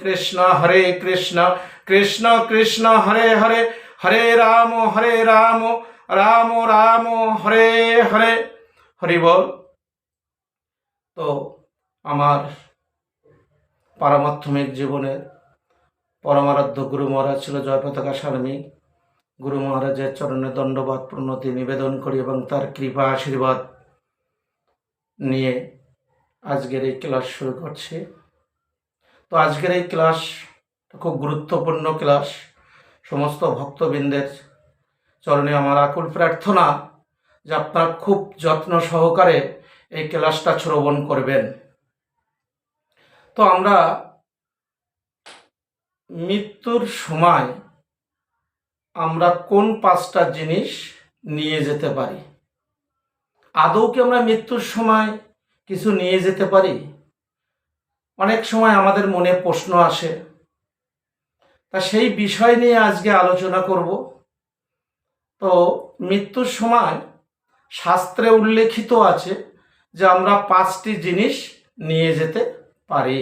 কৃষ্ণ, হরে কৃষ্ণ কৃষ্ণ কৃষ্ণ, হরে হরে হরে রাম হরে রাম রাম রাম, হরে হরে। হরি বল। তো আমার পারমাধ্যমিক জীবনের পরমারাধ্য গুরু মহারাজ ছিল জয়পতাকা সারণী গুরু মহারাজের চরণে দণ্ডবাদ প্রণতি নিবেদন করি এবং তার কৃপা আশীর্বাদ নিয়ে আজকের এই ক্লাস শুরু করছি। তো আজকের এই ক্লাস খুব গুরুত্বপূর্ণ ক্লাস। সমস্ত ভক্তবৃন্দের চরণে আমার আকুল প্রার্থনা যে আপনারা খুব যত্ন সহকারে এই ক্লাসটা শ্রবণ করবেন। তো আমরা মৃত্যুর সময় আমরা কোন পাঁচটা জিনিস নিয়ে যেতে পারি? আদৌ কি আমরা মৃত্যুর সময় কিছু নিয়ে যেতে পারি? অনেক সময় আমাদের মনে প্রশ্ন আসে। তা সেই বিষয় নিয়ে আজকে আলোচনা করব। তো মৃত্যুর সময় শাস্ত্রে উল্লেখিত আছে যে আমরা পাঁচটি জিনিস নিয়ে যেতে পারি।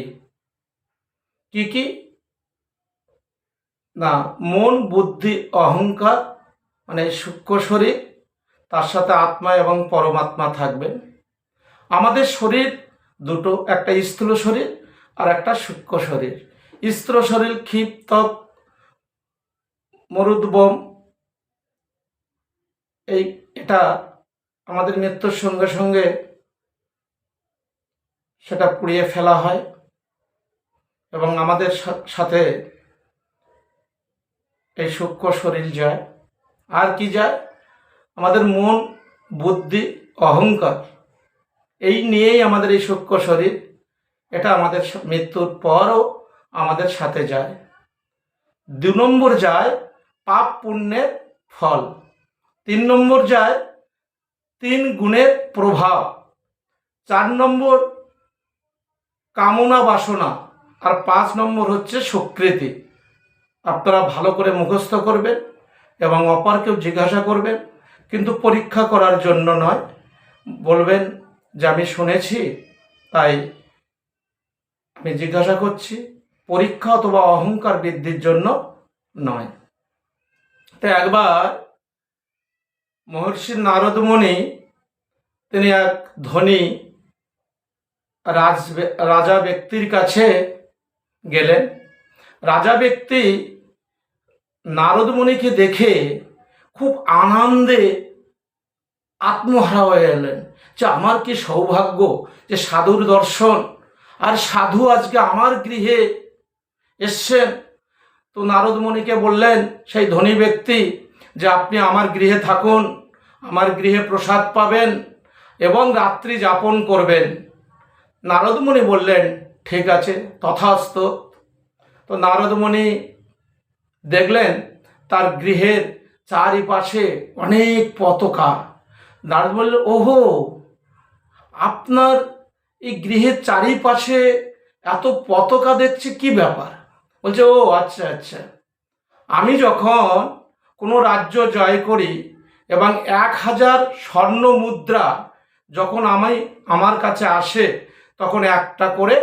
কি কি? না, মন, বুদ্ধি, অহংকার মানে সূক্ষ্ম শরীর, তার সাথে আত্মা এবং পরমাত্মা থাকবেন আমাদের শরীর দুটো, একটা স্থূল শরীর আর একটা সূক্ষ্ম শরীর। স্ত্র শরীর, ক্ষিপ্ত মরুদ্বম এই এটা আমাদের মৃত্যুর সঙ্গে সঙ্গে সেটা পুড়িয়ে ফেলা হয় এবং আমাদের সাথে এই সূক্ষ্ম শরীর যায়। আর কি যায়? আমাদের মন, বুদ্ধি, অহংকার। এই নিয়েই আমাদের এই সূক্ষ্ম শরীর। এটা আমাদের মৃত্যুর পরও আমাদের সাথে যায়। দু নম্বর যায় পাপ পুণ্যের ফল। তিন নম্বর যায় তিন গুণের প্রভাব। চার নম্বর কামনা বাসনা আর পাঁচ নম্বর হচ্ছে স্বীকৃতি আপনারা ভালো করে মুখস্থ করবেন এবং অপরকেও জিজ্ঞাসা করবেন, কিন্তু পরীক্ষা করার জন্য নয়। বলবেন যে আমি শুনেছি, তাই আমি জিজ্ঞাসা করছি, পরীক্ষা অথবা অহংকার বৃদ্ধির জন্য নয়। তো একবার মহর্ষি নারদমণি তিনি এক ধনী রাজ রাজা ব্যক্তির কাছে গেলেন। রাজা ব্যক্তি নারদমণিকে দেখে খুব আনন্দে আত্মহারা হয়ে এলেন যে, আমার কি সৌভাগ্য যে সাধুর দর্শন আর সাধু আজকে আমার গৃহে এসছেন। তো নারদমণিকে বললেন, সেই ধনী ব্যক্তি যে আপনি আমার গৃহে থাকুন, আমার গৃহে প্রসাদ পাবেন এবং রাত্রি যাপন করবেন। নারদমণি বললেন, ঠিক আছে, তথাস্ত। তো নারদমণি দেখলেন, তার গৃহের চারিপাশে অনেক পতাকা। নারদ বললেন, ওহো, আপনার এই গৃহের চারিপাশে এত পতাকা দেখছি কি ব্যাপার? বলছে, ও আচ্ছা আচ্ছা। আমি যখন কোনো রাজ্য জয় করি এবং এক হাজার স্বর্ণ মুদ্রা যখন আমি, আমার কাছে আসে, তখন একটা করে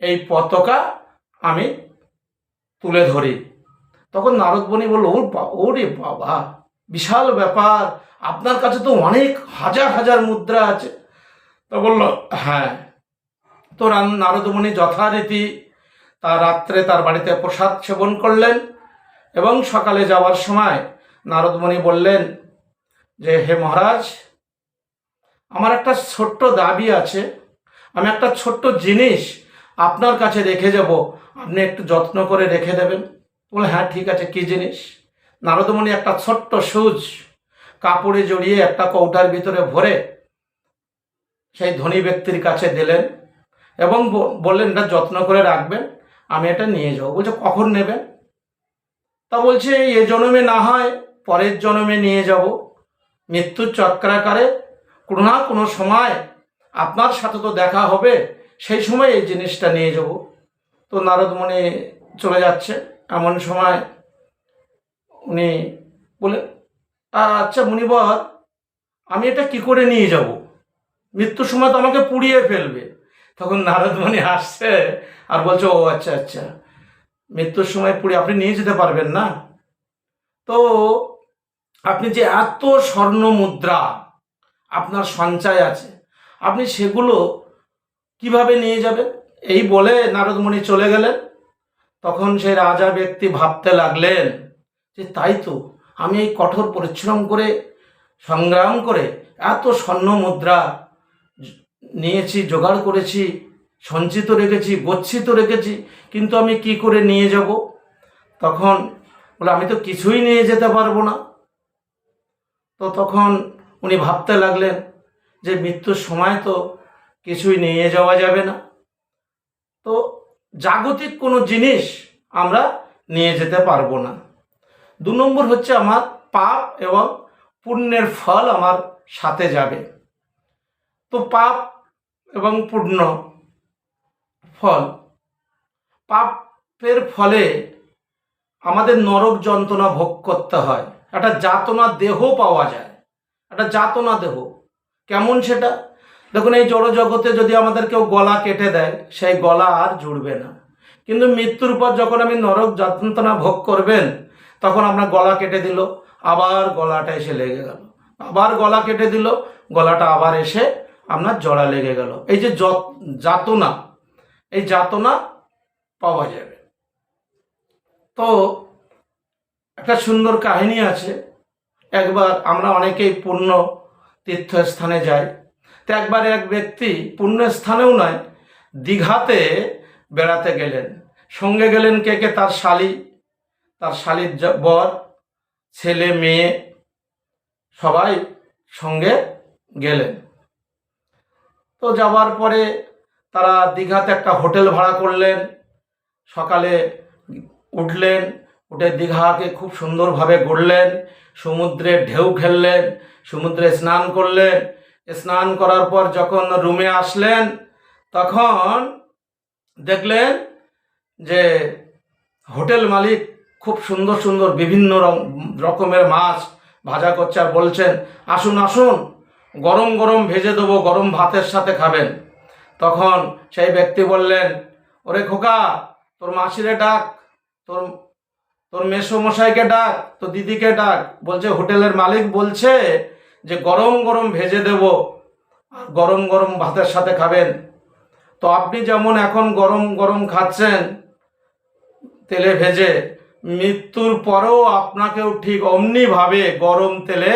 এই পতাকা আমি তুলে ধরি। তখন নারদবণী বলল, ওর ওরে বাবা, বিশাল ব্যাপার। আপনার কাছে তো অনেক হাজার হাজার মুদ্রা আছে। তো বলল হ্যাঁ। তো নারদমণি যথারীতি তার রাত্রে তার বাড়িতে প্রসাদ সেবন করলেন এবং সকালে যাওয়ার সময় নারদমণি বললেন যে, হে মহারাজ, আমার একটা ছোট্ট দাবি আছে। আমি একটা ছোট্ট জিনিস আপনার কাছে রেখে যাব। আপনি একটু যত্ন করে রেখে দেবেন। বলে হ্যাঁ ঠিক আছে, কী জিনিস? নারদমণি একটা ছোট্ট সুচ, কাপড়ে জড়িয়ে একটা কৌটার ভিতরে ভরে সেই ধনী ব্যক্তির কাছে দিলেন। এবং বললেন, এটা যত্ন করে রাখবেন, আমি এটা নিয়ে যাব। বলছে, কখন নেবেন? তা বলছে, এ জন্মে না হয়, পরের জন্মে নিয়ে যাব। মৃত্যুর চক্রাকারে কোনো না কোনো সময় আপনার সাথে তো দেখা হবে, সেই সময় এই জিনিসটা নিয়ে যাব। তো নারদমণি চলে যাচ্ছে। এমন সময় উনি বলে আচ্ছা মুনিবর, আমি এটা কি করে নিয়ে যাব? মৃত্যুর সময় তো আমাকে পুড়িয়ে ফেলবে। তখন নারদমণি আসছে আর বলছে, ও আচ্ছা আচ্ছা। মৃত্যুর সময় পুরী আপনি নিয়ে যেতে পারবেন না। তো আপনি যে এত স্বর্ণ মুদ্রা আপনার সঞ্চয় আছে, আপনি সেগুলো কীভাবে নিয়ে যাবেন? এই বলে নারদমণি চলে গেলেন। তখন সেই রাজা ব্যক্তি ভাবতে লাগলেন যে, তাই তো, আমি এই কঠোর পরিশ্রম করে, সংগ্রাম করে এত স্বর্ণ মুদ্রা নিয়েছি, জোগাড় করেছি, সঞ্চিত রেখেছি, গচ্ছিত রেখেছি, কিন্তু আমি কি করে নিয়ে যাব? তখন বলে, আমি তো কিছুই নিয়ে যেতে পারব না। তো তখন উনি ভাবতে লাগলেন যে, মৃত্যুর সময় তো কিছুই নিয়ে যাওয়া যাবে না। তো জাগতিক কোনো জিনিস আমরা নিয়ে যেতে পারব না। দু নম্বর হচ্ছে আমার পাপ এবং পুণ্যের ফল আমার সাথে যাবে। তো পাপ এবং পূর্ণ ফল। পাপের ফলে আমাদের নরক যন্ত্রণা ভোগ করতে হয়। একটা যাতনা দেহ পাওয়া যায়। একটা যাতনা দেহ। কেমন সেটা? দেখুন, এই জড় জগতে যদি আমাদের কেউ গলা কেটে দেয়, সেই গলা আর জুড়বে না। কিন্তু মৃত্যুর পর যখন আমি নরক যন্ত্রণা ভোগ করবেন, তখন আপনার গলা কেটে দিল, আবার গলাটা এসে লেগে গেল। আবার গলা কেটে দিল, গলাটা আবার এসে আপনার জড়া লেগে গেল। এই যে যত- যাতনা, এই যাতনা পাওয়া যাবে। তো একটা সুন্দর কাহিনী আছে। একবার আমরা অনেকেই পুণ্য তীর্থস্থানে যাই। তো একবার এক ব্যক্তি পুণ্য স্থানেও নয়, দীঘাতে বেড়াতে গেলেন। সঙ্গে গেলেন কে কে? তার শালি, তার শালির বর, ছেলে, মেয়ে, সবাই সঙ্গে গেলেন। তো যাওয়ার পরে তারা দীঘাতে একটা হোটেল ভাড়া করলেন। সকালে উঠলেন, উঠে দীঘাকে খুব সুন্দরভাবে ঘুরলেন সমুদ্রে ঢেউ খেললেন, সমুদ্রে স্নান করলেন। স্নান করার পর যখন রুমে আসলেন, তখন দেখলেন যে হোটেল মালিক খুব সুন্দর সুন্দর বিভিন্ন রকমের মাছ ভাজা করছে আর বলছেন, আসুন আসুন। গরম গরম ভেজে দেবো, গরম ভাতের সাথে খাবেন। তখন সেই ব্যক্তি বললেন, ওরে খোকা, তোর মাসিরে ডাক, তোর তোর মেসোমশাইকে ডাক, তোর দিদিকে ডাক। বলছে, হোটেলের মালিক বলছে যে, গরম গরম ভেজে দেব আর গরম গরম ভাতের সাথে খাবেন। তো আপনি যেমন এখন গরম গরম খাচ্ছেন তেলে ভেজে, মৃত্যুর পরেও আপনাকেও ঠিক অমনিভাবে গরম তেলে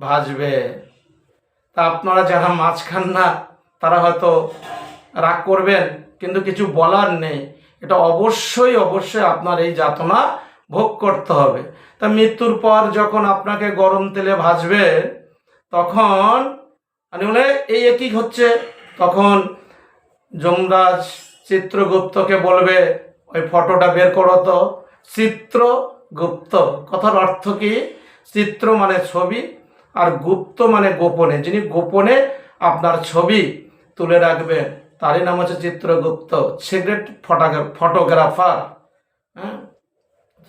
ভাজবে। তা আপনারা যারা মাছ খান না, তারা হয়তো রাগ করবেন, কিন্তু কিছু বলার নেই। এটা অবশ্যই অবশ্যই আপনার এই যাতনা ভোগ করতে হবে। তা মৃত্যুর পর যখন আপনাকে গরম তেলে ভাজবে, তখন আমি বলে এই একই হচ্ছে, তখন যমরাজ চিত্রগুপ্তকে বলবে, ওই ফটোটা বের করো তো। চিত্রগুপ্ত, কথার অর্থ কি? চিত্র মানে ছবি আর গুপ্ত মানে গোপনে, যিনি গোপনে আপনার ছবি তুলে রাখবেন, তারই নাম হচ্ছে চিত্রগুপ্ত, সিগারেট ফটোগ্রাফ ফটোগ্রাফার হ্যাঁ?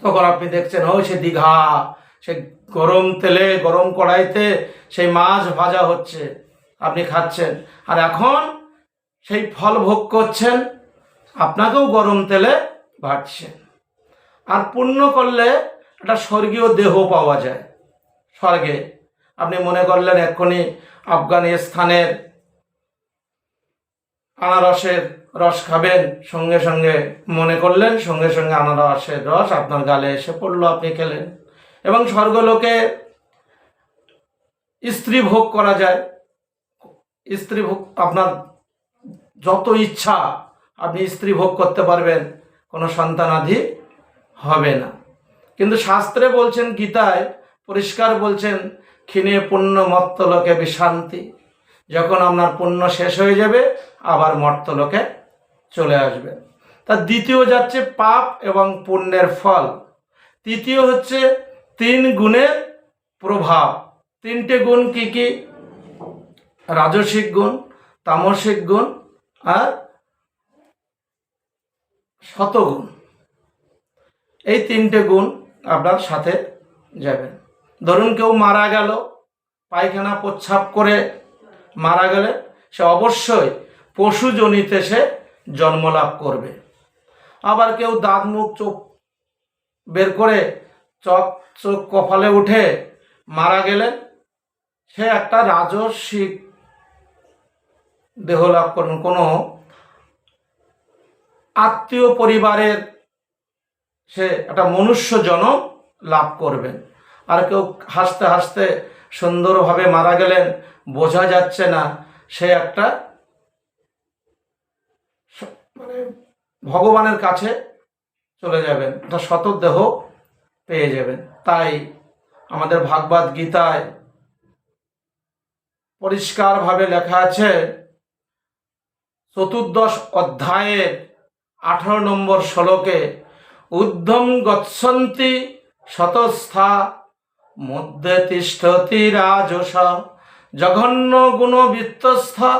তখন আপনি দেখছেন, ওই সে দীঘা, সে গরম তেলে, গরম কড়াইতে সেই মাছ ভাজা হচ্ছে, আপনি খাচ্ছেন। আর এখন সেই ফল ভোগ করছেন, আপনাকেও গরম তেলে ভাজছেন আর পুণ্য করলে একটা স্বর্গীয় দেহ পাওয়া যায়, স্বর্গে। আপনি মনে করলেন এক্ষুনি আফগানিস্তানের আনারসের রস খাবেন, সঙ্গে সঙ্গে মনে করলেন, সঙ্গে সঙ্গে আনারসের রস আপনার গালে এসে পড়ল, আপনি খেলেন। এবং স্বর্গলোকে স্ত্রী ভোগ করা যায়। স্ত্রী ভোগ, আপনার যত ইচ্ছা আপনি স্ত্রী ভোগ করতে পারবেন, কোনো সন্তানাদি হবে না। কিন্তু শাস্ত্রে বলছেন গীতায় পরিষ্কার বলছেন ক্ষীণে পুণ্য মত্তলোকে বিশান্তি। যখন আপনার পুণ্য শেষ হয়ে যাবে, আবার মর্তলোকে চলে আসবে। তা দ্বিতীয় যাচ্ছে পাপ এবং পুণ্যের ফল। তৃতীয় হচ্ছে তিন গুণের প্রভাব। তিনটে গুণ কি কি? রাজসিক গুণ, তামসিক গুণ আর শতগুণ। এই তিনটে গুণ আপনার সাথে যাবেন ধরুন কেউ মারা গেল, পায়খানা প্রচ্ছাপ করে মারা গেলে সে অবশ্যই পশুজনিতে সে জন্মলাভ করবে। আবার কেউ দাঁত, মুখ, চোখ বের করে চোখ চোখ কপালে উঠে মারা গেলেন সে একটা রাজস্বিক দেহ লাভ করুন কোনো আত্মীয় পরিবারের সে একটা মনুষ্য জনম লাভ করবেন আর কেউ হাসতে হাসতে সুন্দরভাবে মারা গেলেন, বোঝা যাচ্ছে না। সে একটা মানে ভগবানের কাছে চলে যাবেন, একটা শতদেহ পেয়ে যাবেন। তাই আমাদের ভাগবত গীতায় পরিষ্কারভাবে লেখা আছে, চতুর্দশ অধ্যায়ের আঠারো নম্বর শ্লোকে, উদ্ধম গচ্ছন্তি শতস্থা মধ্যে তিষ্ঠতি রাজস জঘন্য গুণ বৃত্তস্থা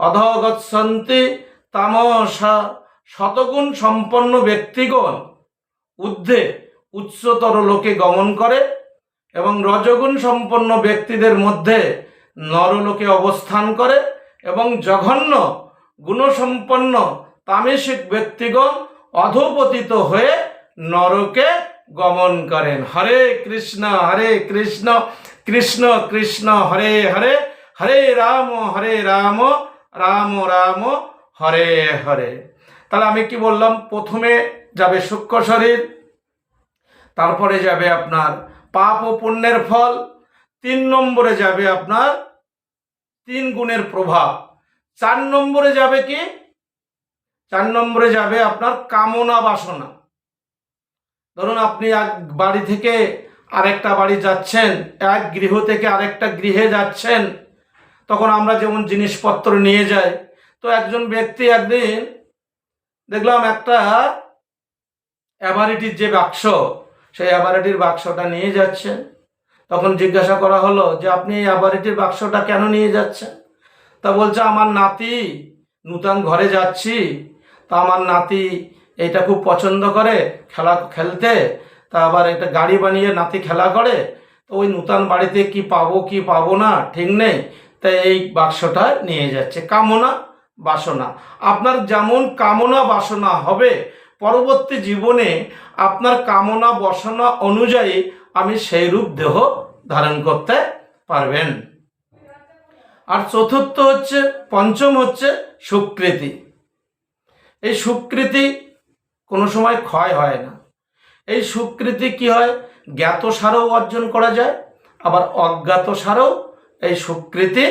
অধ গচ্ছন্তি তামসা, শতগুণ সম্পন্ন ব্যক্তিগণ ঊর্ধ্বে উচ্চতর লোকে গমন করে এবং রজগুণ সম্পন্ন ব্যক্তিদের মধ্যে নরলোকে অবস্থান করে এবং জঘন্য গুণসম্পন্ন তামেশিক ব্যক্তিগণ অধপতিত হয়ে নরকে গমন করেন। হরে কৃষ্ণ হরে কৃষ্ণ কৃষ্ণ কৃষ্ণ, হরে হরে হরে রাম হরে রাম রাম রাম, হরে হরে। তাহলে আমি কি বললাম? প্রথমে যাবে সূক্ষ্ম শরীর, তারপরে যাবে আপনার পাপ ও পুণ্যের ফল, তিন নম্বরে যাবে আপনার তিন গুণের প্রভাব। চার নম্বরে যাবে কি? চার নম্বরে যাবে আপনার কামনা বাসনা। ধরুন আপনি এক বাড়ি থেকে আরেকটা বাড়ি যাচ্ছেন, এক গৃহ থেকে আরেকটা গৃহে যাচ্ছেন, তখন আমরা যেমন জিনিসপত্র নিয়ে যাই, তো একজন ব্যক্তি একদিন দেখলাম একটা অ্যাভারিটির যে বাক্স, সেই অ্যাভারিটির বাক্সটা নিয়ে যাচ্ছেন তখন জিজ্ঞাসা করা হলো যে, আপনি এই অ্যাভারিটির বাক্সটা কেন নিয়ে যাচ্ছেন? তা বলছে, আমার নাতি নূতন ঘরে যাচ্ছি, তা আমার নাতি এইটা খুব পছন্দ করে, খেলা খেলতে, তা আবার একটা গাড়ি বানিয়ে নাতি খেলা করে, তো ওই নূতন বাড়িতে কি পাবো কি পাবো না, ঠিক নেই, তাই এই বাক্সটা নিয়ে যাচ্ছে, কামনা, বাসনা। আপনার যেমন কামনা, বাসনা হবে, পরবর্তী জীবনে আপনার কামনা, বাসনা অনুযায়ী আমি সেই রূপ দেহ ধারণ করতে পারবেন। আর চতুর্থ হচ্ছে, পঞ্চম হচ্ছে সুকৃতি। এই সুকৃতি কোনো সময় ক্ষয় হয় না। এই সুকৃতি কি হয়? জ্ঞাত সারও অর্জন করা যায়, আবার অজ্ঞাত সারও এই সুকৃতি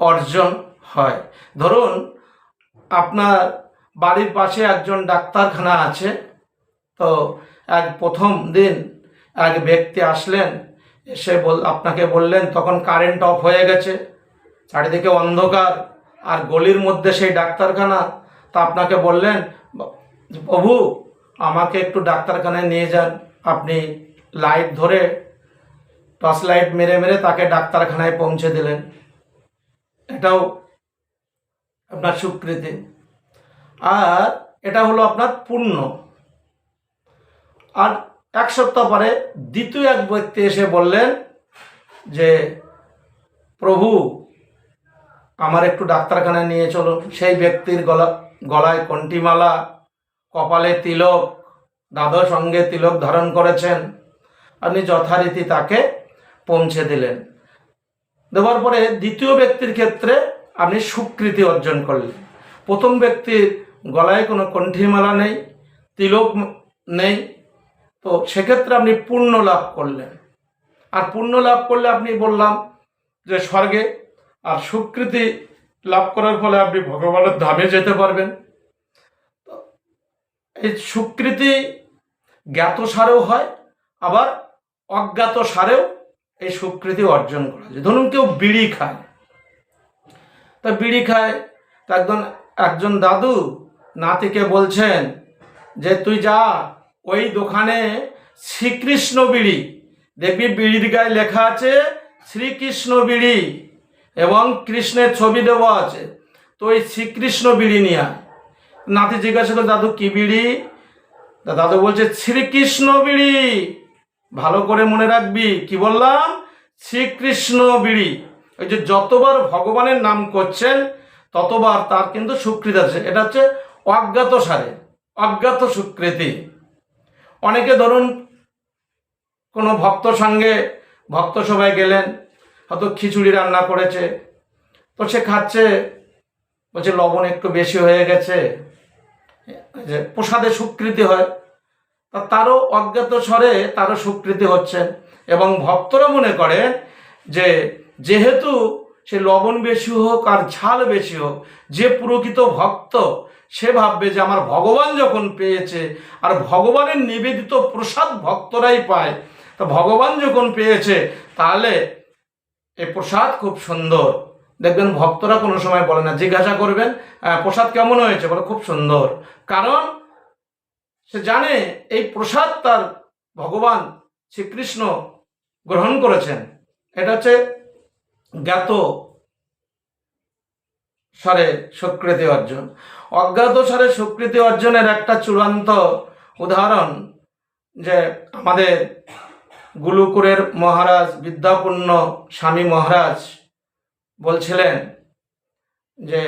অর্জন হয়। ধরুন, আপনার বাড়ির পাশে একজন ডাক্তারখানা আছে, তো এক প্রথম দিন এক ব্যক্তি আসলেন, এসে বল, আপনাকে বললেন, তখন কারেন্ট অফ হয়ে গেছে, চারিদিকে অন্ধকার, আর গলির মধ্যে সেই ডাক্তারখানা। তা আপনাকে বললেন প্রভু, আমাকে একটু ডাক্তারখানায় নিয়ে যান। আপনি লাইট ধরে টর্চ লাইট মেরে মেরে তাকে ডাক্তারখানায় পৌঁছে দিলেন। এটাও আপনার স্বীকৃতি আর এটা হলো আপনার পুণ্য। আর এক সপ্তাহ পরে দ্বিতীয় এক ব্যক্তি এসে বললেন যে, প্রভু, আমার একটু ডাক্তারখানায় নিয়ে চলুন। সেই ব্যক্তির গলা, গলায় কণ্ঠিমালা কপালে তিলক দাদর সঙ্গে তিলক ধারণ করেছেন। আপনি যথারীতি তাকে পৌঁছে দিলেন। দেওয়ার পরে দ্বিতীয় ব্যক্তির ক্ষেত্রে আপনি স্বীকৃতি অর্জন করলেন। প্রথম ব্যক্তির গলায় কোনো কণ্ঠিমালা নেই, তিলক নেই, তো সেক্ষেত্রে আপনি পুণ্য লাভ করলেন। আর পুণ্য লাভ করলে আপনি বললাম যে স্বর্গে আর স্বীকৃতি লাভ করার ফলে আপনি ভগবানের ধামে যেতে পারবেন। এই সুকৃতি জ্ঞাত সারেও হয়, আবার অজ্ঞাত সারেও এই সুকৃতি অর্জন করা যায়। ধরুন কেউ বিড়ি খায়। তা বিড়ি খায়, তা একজন একজন দাদু নাতিকে বলছেন যে, তুই যা, ওই দোকানে শ্রীকৃষ্ণ বিড়ি। দেখবি বিড়ির গায়ে লেখা আছে, শ্রীকৃষ্ণ বিড়ি এবং কৃষ্ণের ছবি দেওয়া আছে। তো ওই শ্রীকৃষ্ণ বিড়ি নিয়ে নাতি জিজ্ঞাসা করে দাদু, কি বিড়ি? দাদু বলছে, শ্রীকৃষ্ণ বিড়ি। ভালো করে মনে রাখবি। কি বললাম? শ্রীকৃষ্ণ বিড়ি। ওই যে যতবার ভগবানের নাম করছেন, ততবার তার কিন্তু সুকৃত আছে। এটা হচ্ছে অজ্ঞাত সারে, অজ্ঞাত স্বীকৃতি অনেকে ধরুন, কোনো ভক্ত সঙ্গে ভক্ত সবাই গেলেন, হয়তো খিচুড়ি রান্না করেছে, তো সে খাচ্ছে, বলছে, লবণ একটু বেশি হয়ে গেছে। প্রসাদে স্বীকৃতি হয়, তা তারও অজ্ঞাত স্বরে তারও স্বীকৃতি হচ্ছে। এবং ভক্তরা মনে করে যে যেহেতু সে লবণ বেশি হোক আর ঝাল বেশি হোক, যে প্রকৃত ভক্ত সে ভাববে যে আমার ভগবান যখন পেয়েছে আর ভগবানের নিবেদিত প্রসাদ ভক্তরাই পায়, তা ভগবান যখন পেয়েছে তাহলে এ প্রসাদ খুব সুন্দর। দেখবেন ভক্তরা কোনো সময় বলে না জিজ্ঞাসা করবেন "আহ, প্রসাদ কেমন হয়েছে? বলে খুব সুন্দর। কারণ সে জানে এই প্রসাদ তার ভগবান শ্রীকৃষ্ণ গ্রহণ করেছেন। এটা হচ্ছে জ্ঞাত স্বরে স্বীকৃতি অর্জন। অজ্ঞাত স্বরে স্বীকৃতি অর্জনের একটা চূড়ান্ত উদাহরণ যে আমাদের গুলুকুরের মহারাজ বিদ্যাপূর্ণ স্বামী মহারাজ বলছিলেন যে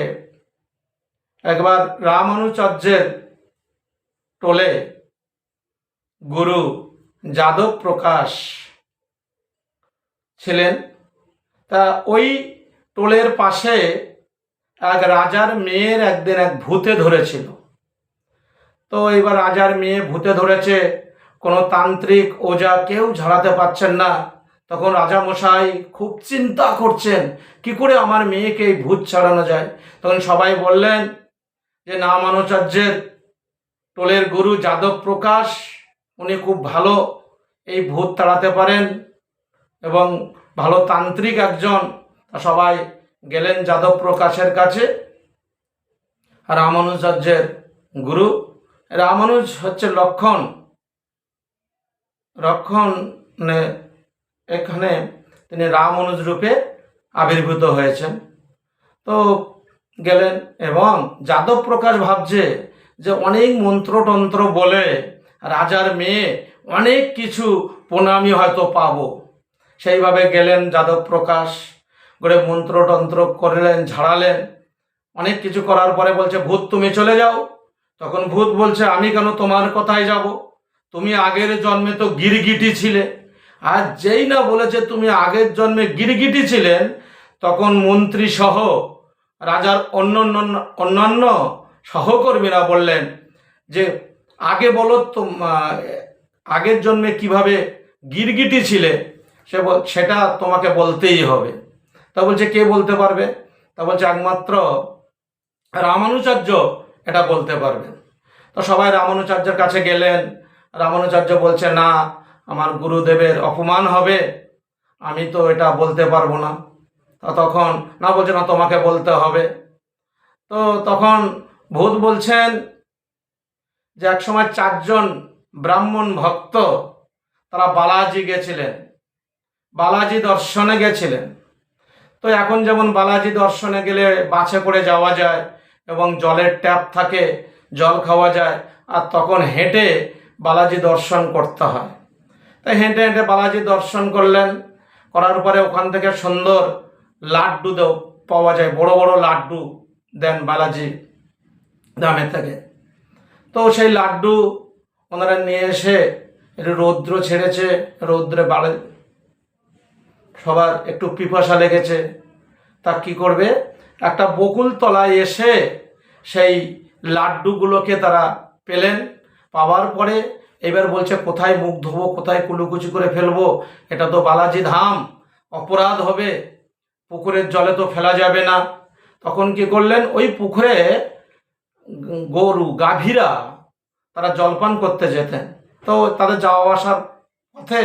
একবার রামানুচার্যের টোলে গুরু যাদব প্রকাশ ছিলেন। তা ওই টোলের পাশে এক রাজার মেয়ের একদিন এক ভূতে ধরেছিল। তো এবার রাজার মেয়ে ভূতে ধরেছে, কোনো তান্ত্রিক ওজা কেউ ঝাড়াতে পারছেন না। তখন রাজামশাই খুব চিন্তা করছেন, কি করে আমার মেয়েকে এই ভূত ছাড়ানো যায়? তখন সবাই বললেন যে, না মানচার্যের, টোলের গুরু যাদব প্রকাশ, উনি খুব ভালো, এই ভূত তাড়াতে পারেন এবং ভালো তান্ত্রিক একজন। সবাই গেলেন যাদব প্রকাশের কাছে। রামানুজার্যের গুরু, রামানুজ হচ্ছে লক্ষণ। লক্ষণ এখানে তিনি রামানুজ রূপে আবির্ভূত হয়েছেন। তো গেলেন এবং যাদব প্রকাশ ভাবছে যে অনেক মন্ত্রতন্ত্র বলে রাজার মেয়ে অনেক কিছু প্রণামী হয়তো পাবো। সেইভাবে গেলেন যাদব প্রকাশ, করে মন্ত্রতন্ত্র করলেন, ঝাড়ালেন। অনেক কিছু করার পরে বলছে, ভূত, তুমি চলে যাও। তখন ভূত বলছে, আমি কেন তোমার কথায় যাব? তুমি আগের জন্মে তো গিরগিটি ছিলে। আর যেই না বলেছে তুমি আগের জন্মে গিরগিটি ছিলেন, তখন মন্ত্রী সহ রাজার অন্য অন্যান্য সহকর্মীরা বললেন যে, আগে বলো তো আগের জন্মে কীভাবে গিরগিটি ছিলে, সে সেটা তোমাকে বলতেই হবে। তা বলছে, কে বলতে পারবে? তা বলছে, একমাত্র রামানুচার্য এটা বলতে পারবে তো সবাই রামানুচার্যের কাছে গেলেন। রামানুচার্য বলছে, না আমার গুরুদেবের অপমান হবে, আমি তো এটা বলতে পারব না। তা তখন, না বলছে, না, তোমাকে বলতে হবে। তো তখন ভূত বলছেন যে, এক সময় চারজন ব্রাহ্মণ ভক্ত, তারা বালাজি গেছিলেন। বালাজি দর্শনে গেছিলেন। তো এখন যেমন বালাজি দর্শনে গেলে বাসে করে যাওয়া যায় এবং জলের ট্যাপ থাকে, জল খাওয়া যায়, আর তখন হেঁটে বালাজি দর্শন করতে হয়। তাই হেঁটে হেঁটে বালাজি দর্শন করলেন। করার পরে ওখান থেকে সুন্দর লাড্ডু দেও পাওয়া যায়। বড় বড় লাড্ডু দেন বালাজি দামের থেকে। তো সেই লাড্ডু ওনারা নিয়ে এসে একটু রৌদ্র ছেড়েছে। রৌদ্রে বাড়ে সবার একটু পিপাসা লেগেছে। তা কি করবে? একটা বকুল তলায় এসে সেই লাড্ডুগুলোকে তারা পেলেন। পাওয়ার পরে এবার বলছে, কোথায় মুখ ধোবো, কোথায় কুলুকুচি করে ফেলব? এটা তো বালাজি ধাম, অপরাধ হবে, পুকুরের জলে তো ফেলা যাবে না। তখন কি করলেন? ওই পুকুরে গরু, গাভীরা, তারা জলপান করতে যেতেন। তো তাদের যাওয়া আসার পথে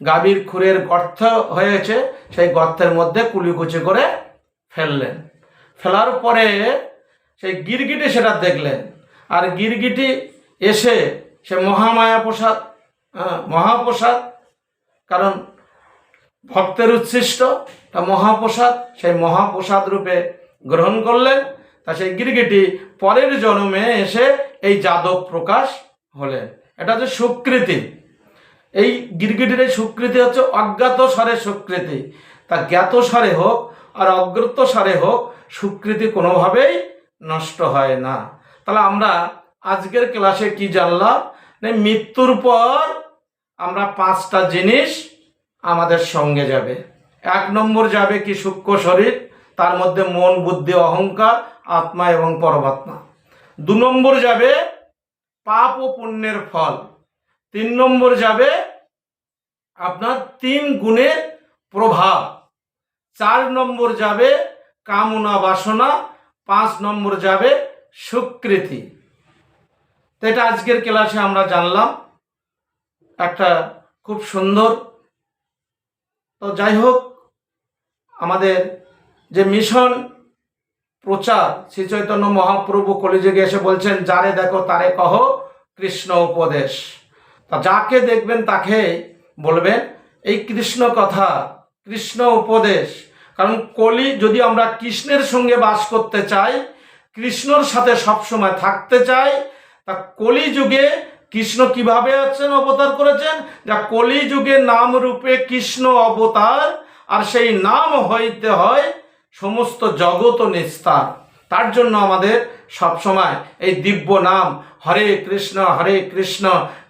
গাভীর খুরের গর্ত হয়েছে, সেই গর্তের মধ্যে কুলিকুচি করে ফেললেন। ফেলার পরে সেই গিরগিটি সেটা দেখলেন। আর গিরগিটি এসে সে মহামায়া প্রসাদ হ্যাঁ, মহাপ্রসাদ কারণ ভক্তের উচ্ছিষ্ট তা মহাপ্রসাদ সেই মহাপ্রসাদ রূপে গ্রহণ করলেন তা সেই গিরগিটি পরের জন্মে এসে এই যাদব প্রকাশ হলেন। এটা হচ্ছে সুকৃতি। এই গিরগিটির এই সুকৃতি হচ্ছে অজ্ঞাত স্বরে সুকৃতি। তা জ্ঞাত স্বরে হোক আর অজ্ঞাত স্বরে হোক সুকৃতি কোনোভাবেই নষ্ট হয় না। তাহলে আমরা আজকের ক্লাসে কি জানলাম? মৃত্যুর পর আমরা পাঁচটা জিনিস আমাদের সঙ্গে যাবে। এক নম্বর যাবে কি সূক্ষ্ম শরীর, তার মধ্যে মন, বুদ্ধি, অহংকার, আত্মা এবং পরমাত্মা। দু নম্বর যাবে পাপ ও পুণ্যের ফল। তিন নম্বর যাবে আপনার তিন গুণের প্রভাব। চার নম্বর যাবে কামনা বাসনা, পাঁচ নম্বর যাবে স্বীকৃতি তো এটা আজকের ক্লাসে আমরা জানলাম। একটা খুব সুন্দর। তো যাই হোক, আমাদের যে মিশন প্রচার, শ্রী চৈতন্য মহাপ্রভু কলিযুগে এসে বলছেন, যারে দেখো তারে কহ, কৃষ্ণ উপদেশ। তা যাকে দেখবেন তাকে বলবেন, এই কৃষ্ণ কথা, কৃষ্ণ উপদেশ। কারণ কলি যদি আমরা কৃষ্ণের সঙ্গে বাস করতে চাই, কৃষ্ণর সাথে সবসময় থাকতে চাই তা কলি যুগে কৃষ্ণ কীভাবে আছেন, অবতার করেছেন? যা কলি যুগে নাম রূপে কৃষ্ণ অবতার, আর সেই নাম হইতে হয় সমস্ত জগৎ নিস্তার। তার জন্য আমাদের সবসময় এই দিব্য নাম, হরে কৃষ্ণ হরে কৃষ্ণ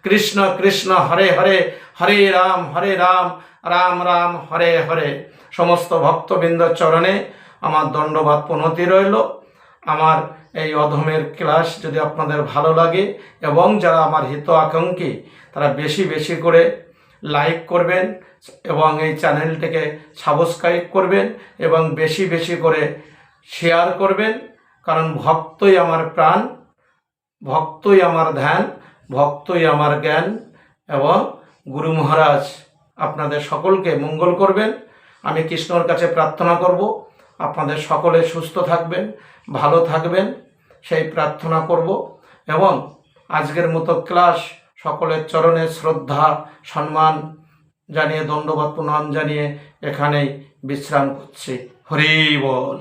কৃষ্ণ কৃষ্ণ, হরে হরে হরে রাম হরে রাম রাম রাম, হরে হরে। সমস্ত ভক্তবৃন্দ চরণে আমার দণ্ডবাদ প্রণতি রইল। আমার এই অধমের ক্লাস যদি আপনাদের ভালো লাগে এবং যারা আমার হিত আকাঙ্ক্ষী, তারা বেশি বেশি করে লাইক করবেন এবং এই চ্যানেলটিকে সাবস্ক্রাইব করবেন এবং বেশি বেশি করে শেয়ার করবেন। কারণ ভক্তই আমার প্রাণ, ভক্তই আমার ধ্যান, ভক্তই আমার জ্ঞান এবং গুরু মহারাজ আপনাদের সকলকে মঙ্গল করবেন। আমি কৃষ্ণর কাছে প্রার্থনা করব। আপনাদের সকলে সুস্থ থাকবেন। ভালো থাকবেন, সেই প্রার্থনা করব এবং আজকের মতো ক্লাস সকলের চরণে শ্রদ্ধা, সম্মান জানিয়ে, দণ্ডবাদ প্রণাম জানিয়ে এখানেই বিশ্রাম করছি। হরি বল।